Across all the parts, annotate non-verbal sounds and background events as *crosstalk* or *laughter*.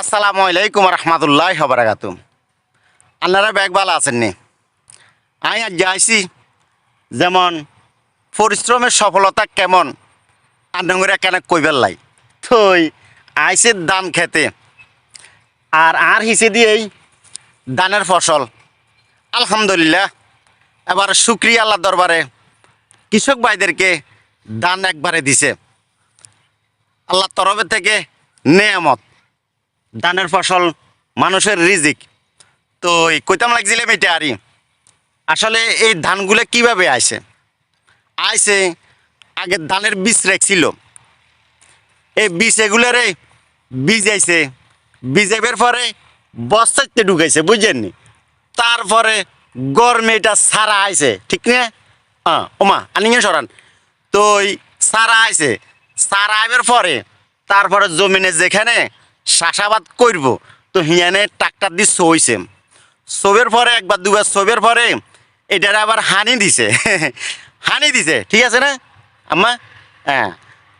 আসসালামু আলাইকুম রহমতুল্লাহ হবরাকাতু আপনারা ব্যাগ ভালো আছেন নি? আমি আজ যাইছি যেমন পরিশ্রমের সফলতা কেমন আনঙ্গরে কেন কইবার লাই? থই আইসে ধান খেতে, আর আর হিসে দিয়েই ধানের ফসল। আলহামদুলিল্লাহ, এবার শুক্রিয়া আল্লাহ দরবারে কৃষক ভাইদেরকে দান একবারে দিছে। আল্লাহ তরফের থেকে নেয়ামত। ধানের ফসল মানুষের রিজিক। তো এই কইতাম লাগছিল মেটে আরি। আসলে এই ধানগুলো কীভাবে আইছে? আইছে আগে ধানের বীজ রেখছিল। এই বীজ এগুলোরে বীজ আইছে। বীজ এবার পরে বস্তাতে ঢুকাইছে বুঝছেননি তারপরে গরমে এটা সারা আইছে, ঠিক না? হ্যাঁ ওমা আনিয়ে সরান। তো সারা আইছে। সারা আইবার পরে তারপরে জমিনে যেখানে চাষাবাদ করব তো হিয়ানে ট্রাক্টার দিয়ে সইছে সবের পরে, একবার দুবার সবের পরে, এটার আবার হানি দিছে। *laughs* হানি দিছে, ঠিক আছে না? আম্মা? হ্যাঁ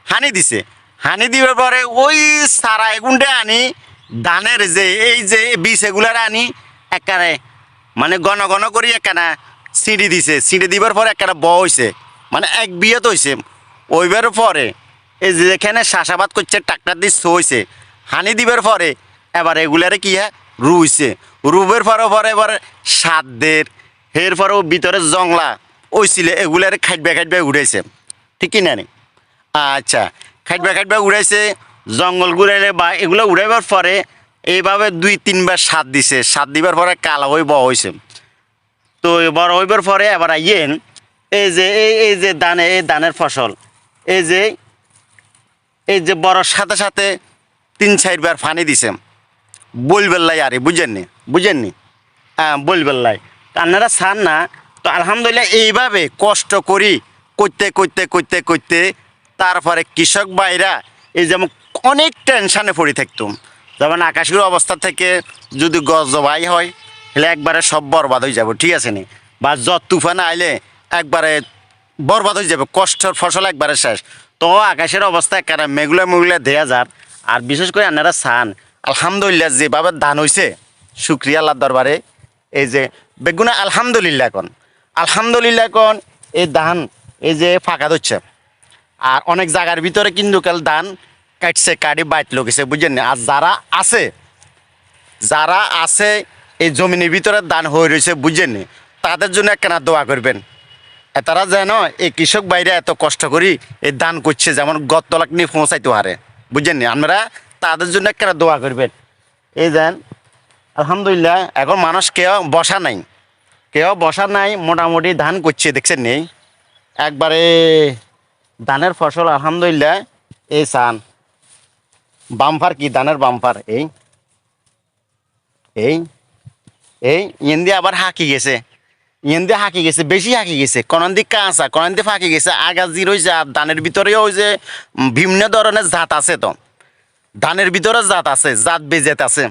হানি দিছে। হানি দিবার পরে ওই সারা এগুনটা আনি, ধানের যে, এই যে বীজ এগুলার আনি, একারে মানে ঘন ঘন করি একখানা সিঁড়ি দিছে। সিঁড়ি দিবার পরে একখানা ব হয়েছে মানে এক বিয়ে তো হয়েছে ওইবার পরে, এই যেখানে চাষাবাদ করছে, ট্রাক্টার দিয়ে সইছে হানি দিবার পরে, এবার এগুলারে কি হ্যাঁ? রুইছে। রুবের পরে পরে এবার সাতদের এর পরেও ভিতরে জংলা ওইছিলে, এগুলারে খাইটবে খাইটবে উড়াইছে। ঠিক কি না? আচ্ছা খাইটবে খাইটবে উড়াইছে, জঙ্গল ঘুরাইলে বা এগুলো উড়াইবার পরে এইভাবে দুই, তিনবার সাত দিছে। সাত দিবার পরে কালো হয়ে বড় হয়েছে তো বড় হইবার পরে এবার আইয়েন, এই যে, এই এই যে দানে, এই ধানের ফসল, এই যে এই যে বড়র সাথে সাথে তিন চারবার পানি দিছে বলবেল্লাই আরে, বুঝেননি? বুঝেননি? হ্যাঁ বলবেল্লাই আপনারা চান না, তো আলহামদুলিল্লাহ এইভাবে কষ্ট করি, করতে করতে করতে করতে তারপরে কৃষক ভাইরা এই যেমন অনেক টেনশানে পড়ে থাকতুম। যেমন আকাশের অবস্থা থেকে যদি গজ জবাই হয়, তাহলে একবারে সব বরবাদ হয়ে যাব, ঠিক আছে নি? বা জ্বর তুফান আইলে একবারে বরবাদ হয়ে যাবে, কষ্টের ফসল একবারে শেষ। তো আকাশের অবস্থা একেবারে মেঘুলা মেঘুলা দেয়া যার আর বিশেষ করে আপনারা চান। আলহামদুলিল্লাহ, যেভাবে ধান হয়েছে শুক্রিয়া আল্লাহ দরবারে। এই যে, বেগুনা আলহামদুলিল্লাহ কন আলহামদুলিল্লাহ কন এই ধান, এই যে ফাঁকা ধরছে। আর অনেক জায়গার ভিতরে কিন্তু কাল ধান কাটছে, কাটি বাইট লগেছে বুঝছেন না? আর যারা আছে যারা আছে এই জমিনের ভিতরে দান হয়ে রয়েছে, বুঝছেন নি? তাদের জন্য একখানা দোয়া করবেন। তারা যেন এই কৃষক বাইরে এত কষ্ট করি এই দান করছে, যেমন গতলাক নিয়ে পৌঁছাইতে পারে। বুঝছেন নি? আপনারা তাদের জন্য একখানা দোয়া করবেন। এই দেন আলহামদুলিল্লাহ, এখন মানুষ কেউ বসা নাই। কেউ বসা নাই, মোটামুটি ধান করছে দেখছেন নেই একবারে ধানের ফসল, আলহামদুলিল্লাহ, এই সান। বাম্পার কি? ধানের বাম্পার, এই। এই। এই ইন্দি আবার হাঁকি গেছে। ইন্দি হাঁকি গেছে বেশি হাঁকি গেছে। কনন্দি কাঁচা কনন্দি ফাঁকি গেছে আগা জির হয়েছে আর ধানের ভিতরেও ওই যে ভিন্ন ধরনের জাত আছে তো। ধানের ভিতরে জাত আছে জাত বেজেত আছে।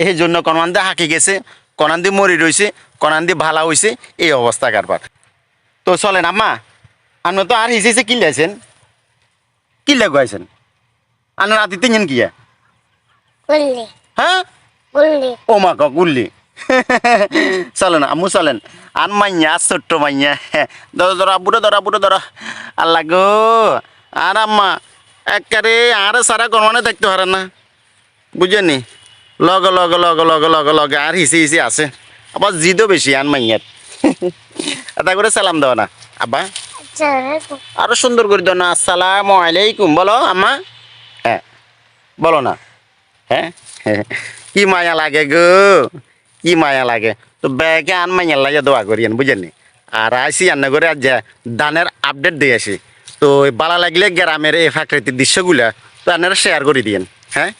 এই জন্য কনান্দি হাঁকি গেছে কনান্দি মরি রয়েছে কনান্দি ভালা হয়েছে এই অবস্থা কারবার। তো চলেন আম্মা আপনি তো আর হিসেছে কিনলেছেন কিনলে গাইছেন আনার রাতে তিনজন কিয়া? বললি হ্যাঁ? ও মা কক উল্লি। চলেন, আম্মু চলেন। আর মাইয়া, ছোট্ট মাইয়া। ধরো ধরো আব্বুটা ধরো আব্বুটা ধরো। আল্লাহ গো। আর আম্মা, একেবারে আরে সারা গরমানে দেখতে পারে না। বুঝেনি লগ লগ লগ লগ লগ লগ, আর হিসি হিসি আছে। আবার জিদও বেশি, আন মাইয়ার। এটা করে সালাম দাও না। আব্বা। আরও সুন্দর করে দাও না। আসসালামু আলাইকুম। বলো, আম্মা। হ্যাঁ। বলো না। হ্যাঁ। কি মায়া লাগে গো। কি মায়া লাগে তো ব্যাগে আন মাইয়া লাগে দোয়া করিয়েন বুঝেননি আর আইসি রান্না করে আজ দানের আপডেট দিয়ে আসি তো বালা লাগলে গ্রামের এই প্রাকৃতিক দৃশ্যগুলা তো আপনারা শেয়ার করে দিয়েন হ্যাঁ